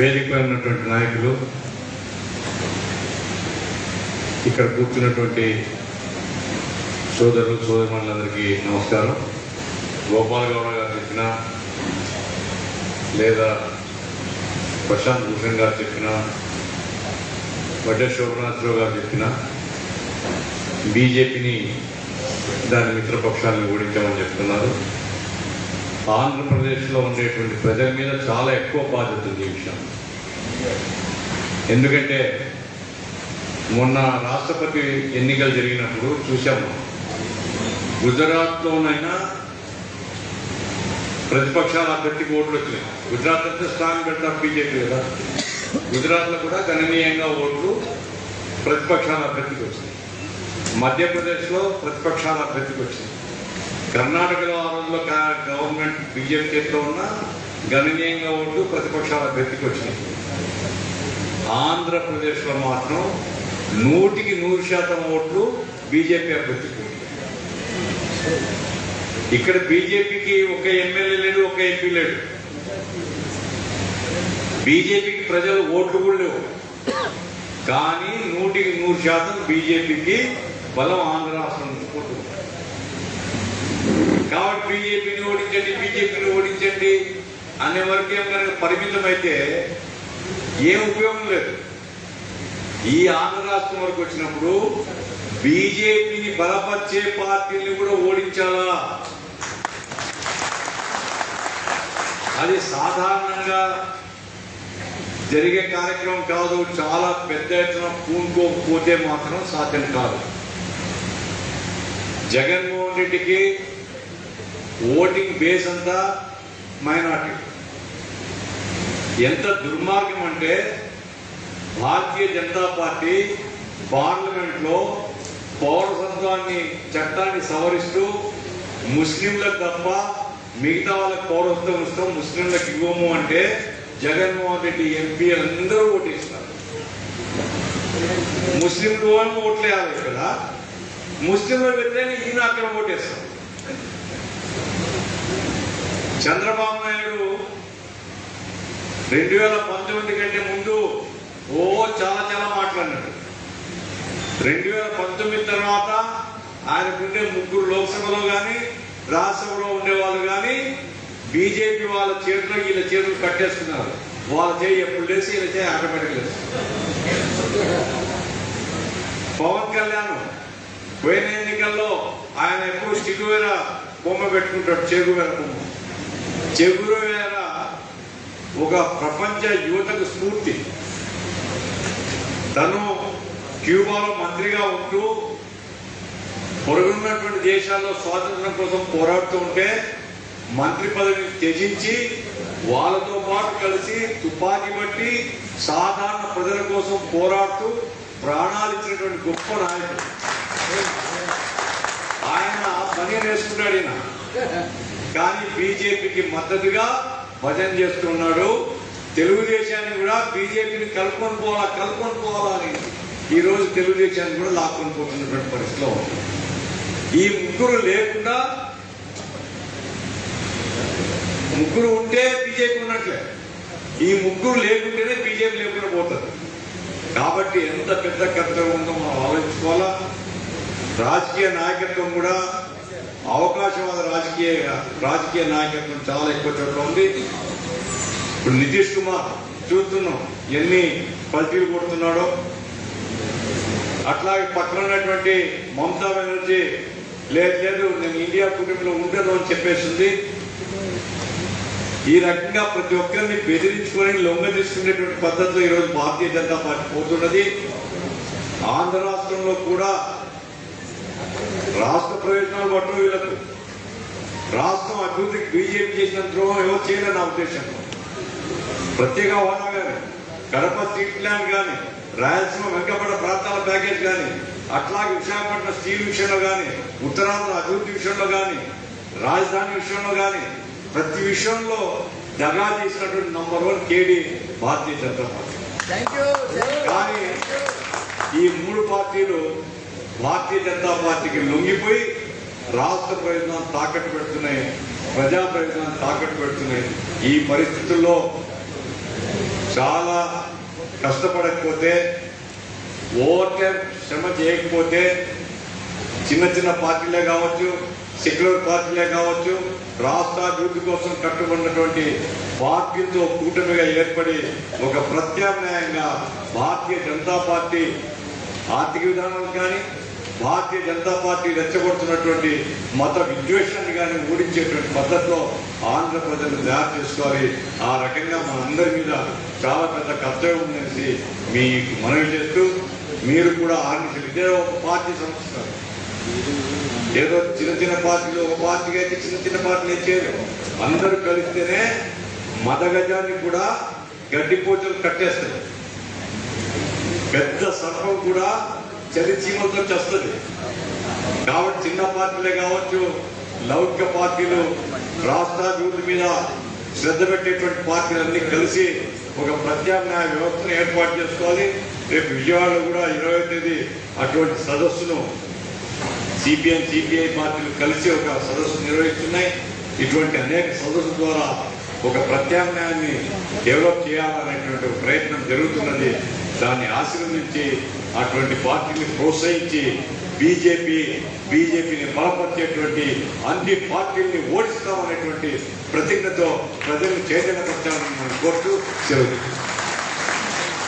వేదికపై ఉన్నటువంటి నాయకులు ఇక్కడ కూర్చున్నటువంటి సోదరులు సోదరులందరికీ నమస్కారం. గోపాల్ గౌడ గారు చెప్పిన లేదా ప్రశాంత్ భూషణ్ గారు చెప్పిన వడ్డే శోభనాథరావు గారు చెప్పిన బీజేపీని దాని మిత్రపక్షాలను ఓడించామని చెప్తున్నారు. ఆంధ్రప్రదేశ్లో ఉండేటువంటి ప్రజల మీద చాలా ఎక్కువ బాధ్యత ఉంది ఈ విషయం ఎందుకంటే మొన్న రాష్ట్రపతి ఎన్నికలు జరిగినప్పుడు చూసాము గుజరాత్లోనైనా ప్రతిపక్షాల అభ్యర్థికి ఓట్లు వచ్చినాయి. గుజరాత్ అంటే స్ట్రాంగ్ బెల్ట్ బీజేపీ కదా. గుజరాత్లో కూడా గణనీయంగా ఓట్లు ప్రతిపక్షాల అభ్యర్థికి వచ్చినాయి. మధ్యప్రదేశ్లో ప్రతిపక్షాల అభ్యర్థికి వచ్చినాయి. కర్ణాటకలో ఆ రోజుల్లో గవర్నమెంట్ బీజేపీ చేతిలో ఉన్న గణనీయంగా ఓట్లు ప్రతిపక్షాల అభ్యర్థికి వచ్చినాయి. ఆంధ్రప్రదేశ్లో మాత్రం నూటికి నూరు శాతం ఓట్లు బీజేపీ అభ్యర్థికి ఇక్కడ బీజేపీకి ఒక ఎమ్మెల్యే లేడు ఒక ఎంపీ లేడు. బీజేపీకి ప్రజలు ఓట్లు కూడా లేవు. కానీ నూటికి నూరు శాతం బీజేపీకి బలం ఆంధ్ర రాష్ట్రం నుంచి కాబట్టి బీజేపీని ఓడించండి బీజేపీని ఓడించండి అనే వరకు ఏం పరిమితం అయితే ఏం ఉపయోగం లేదు. ఈ ఆంధ్ర రాష్ట్రం వరకు వచ్చినప్పుడు బీజేపీని బలపరిచే పార్టీని కూడా ఓడించాలా? అది సాధారణంగా జరిగే కార్యక్రమం కాదు చాలా పెద్ద ఎత్తున పూనుకోకపోతే మాత్రం సాధ్యం కాదు. జగన్మోహన్ రెడ్డికి ఓటింగ్ బేస్ అంతా మైనార్టీ. ఎంత దుర్మార్గం అంటే భారతీయ జనతా పార్టీ పార్లమెంట్లో పౌరసత్వాన్ని చట్టాన్ని సవరిస్తూ ముస్లింలకు తప్ప మిగతా వాళ్ళకి పౌరసత్వం ఇస్తాం ముస్లింలకు ఇవ్వము అంటే జగన్మోహన్ రెడ్డి ఎంపీ అందరూ ఓటేస్తున్నారు ముస్లింలు వాళ్ళు ఓట్లేయాలి ఇక్కడ. ముస్లింల వ్యతిరేక ఈయన అక్కడ ఓటేస్తారు. చంద్రబాబు నాయుడు రెండు వేల పంతొమ్మిది కంటే ముందు ఓ చాలా చాలా మాట్లాడినాడు. రెండు వేల పంతొమ్మిది తర్వాత ఆయనకుండే ముగ్గురు లోక్సభలో కానీ రాజ్యసభలో ఉండేవాళ్ళు కానీ బీజేపీ వాళ్ళ చేతిలో వీళ్ళ చేతులు కట్టేస్తున్నారు వాళ్ళ చేయి ఎప్పుడు లేచి వీళ్ళ చేయి ఆటోమేటిక్ లేదు. పవన్ కళ్యాణ్ పోయిన ఎన్నికల్లో ఆయన ఎప్పుడు చిగువేర బొమ్మ పెట్టుకుంటాడు చెగువేర బొమ్మ. చెగువేర ఒక ప్రపంచ యువతకు స్ఫూర్తి. తను క్యూబాలో మంత్రిగా ఉంటూ పొరుగున్నటువంటి దేశాల్లో స్వాతంత్రం కోసం పోరాడుతూ ఉంటే మంత్రి పదవిని త్యజించి వాళ్ళతో పాటు కలిసి తుపాకీ బట్టి సాధారణ ప్రజల కోసం పోరాడుతూ ప్రాణాలు ఇచ్చినటువంటి గొప్ప నాయకుడు. ఆయన పని వేసుకున్నాడు ఈయన. కానీ బీజేపీకి మద్దతుగా భజన చేస్తున్నాడు. తెలుగుదేశాన్ని కూడా బీజేపీని కలుపుకొని పోవాలా కలుపుకొని పోవాలా అని. ఈ రోజు తెలుగుదేశాన్ని కూడా లాక్కొని పోతున్నటువంటి పరిస్థితిలో ఈ ముగ్గురు లేకుండా ముగ్గురు ఉంటే బీజేపీ ఉన్నట్లే. ఈ ముగ్గురు లేకుంటేనే బీజేపీ లేకుండా పోతుంది. కాబట్టి ఎంత పెద్ద కర్తవ్యం ఉందో మనం ఆలోచించుకోవాలా? రాజకీయ నాయకత్వం కూడా అవకాశవాద రాజకీయ రాజకీయ నాయకత్వం చాలా ఎక్కువ చోట్ల ఉంది. ఇప్పుడు నితీష్ కుమార్ చూస్తున్నాం ఎన్ని పల్టీలు కొడుతున్నాడో. అట్లాగే పక్కన ఉన్నటువంటి మమతా బెనర్జీ లేదు లేదు నేను ఇండియా కుటుంబంలో ఉండను అని చెప్పేసింది. ఈ రకంగా ప్రతి ఒక్కరిని బెదిరించుకొని లొంగ తీసుకునేటువంటి పద్ధతిలో ఈరోజు భారతీయ జనతా పార్టీ పోతున్నది. ఆంధ్ర రాష్ట్రంలో కూడా రాష్ట్ర ప్రయోజనాలు పట్టు వీళ్ళకు. రాష్ట్రం అభివృద్ధికి బీజేపీ చేసిన ద్రోహం ఎవరు చేయలేదు నా ఉద్దేశంలో ప్రత్యేక హోదా కానీ కడప స్టీల్ ప్లాంట్ కానీ రాయలసీమ వెంకపడ ప్రాంతాల ప్యాకేజ్ కానీ అట్లాగే విశాఖపట్నం స్టీల్ విషయంలో కానీ ఉత్తరాంధ్ర అభివృద్ధి విషయంలో కానీ రాజధాని విషయంలో కానీ ప్రతి విషయంలో దగా చేసినటువంటి నంబర్ వన్ కేడీ భారతీయ జనతా పార్టీ. కానీ ఈ మూడు పార్టీలు భారతీయ జనతా పార్టీకి లొంగిపోయి రాష్ట్ర ప్రయోజనాలు తాకట్టు పెడుతున్నాయి ప్రజా ప్రయోజనాలు తాకట్టు పెడుతున్నాయి. ఈ పరిస్థితుల్లో చాలా కష్టపడకపోతే ఓవర్ టైం శ్రమ చేయకపోతే చిన్న చిన్న పార్టీలే కావచ్చు సెక్యులర్ పార్టీలే కావచ్చు రాష్ట్ర అభివృద్ధి కోసం కట్టుబడినటువంటి పార్టీలతో కూటమిగా ఏర్పడి ఒక ప్రత్యామ్నాయంగా భారతీయ జనతా పార్టీ ఆర్థిక విధానాలు కానీ భారతీయ జనతా పార్టీ రెచ్చగొడుతున్నటువంటి మత విద్వేషాన్ని కానీ ఓడించేటువంటి పద్ధతిలో ఆంధ్ర ప్రజలు తయారు చేసుకోవాలి. ఆ రకంగా మనందరి మీద చాలా పెద్ద కర్తవ్యం ఉందనేసి మీకు మనవి చేస్తూ మీరు కూడా ఆర్మీ ఇదే ఒక పార్టీ సంస్థ. ఏదో చిన్న చిన్న పార్టీలు ఒక పార్టీకి అయితే చిన్న చిన్న పార్టీలు చేయలేము అందరూ కలిస్తేనే మదగజాన్ని కూడా గడ్డిపోచలు కట్టేస్తారు. పెద్ద సర్పం కూడా చలి చీమలతో వస్తుంది కాబట్టి చిన్న పార్టీలే కావచ్చు లౌకిక పార్టీలు రాష్ట్రాభివృద్ధి మీద శ్రద్ధ పెట్టేటువంటి పార్టీలన్నీ కలిసి ఒక ప్రత్యామ్నాయ వ్యవస్థను ఏర్పాటు చేసుకోవాలి. రేపు విజయవాడలో కూడా ఇరవై తేదీ అటువంటి సదస్సును సిపిఎం సిపిఐ పార్టీలు కలిసి ఒక సదస్సు నిర్వహిస్తున్నాయి. ఇటువంటి అనేక సదస్సు ద్వారా ఒక ప్రత్యామ్నాయాన్ని డెవలప్ చేయాలనేటువంటి ప్రయత్నం జరుగుతున్నది. దాన్ని ఆశీర్వదించి అటువంటి పార్టీని ప్రోత్సహించి బీజేపీ బీజేపీని బలపరిచేటువంటి అన్ని పార్టీల్ని ఓడిస్తామనేటువంటి ప్రతిజ్ఞతో ప్రజలను చైతన్యపరచాలని మనం కోరుతూ సెలవు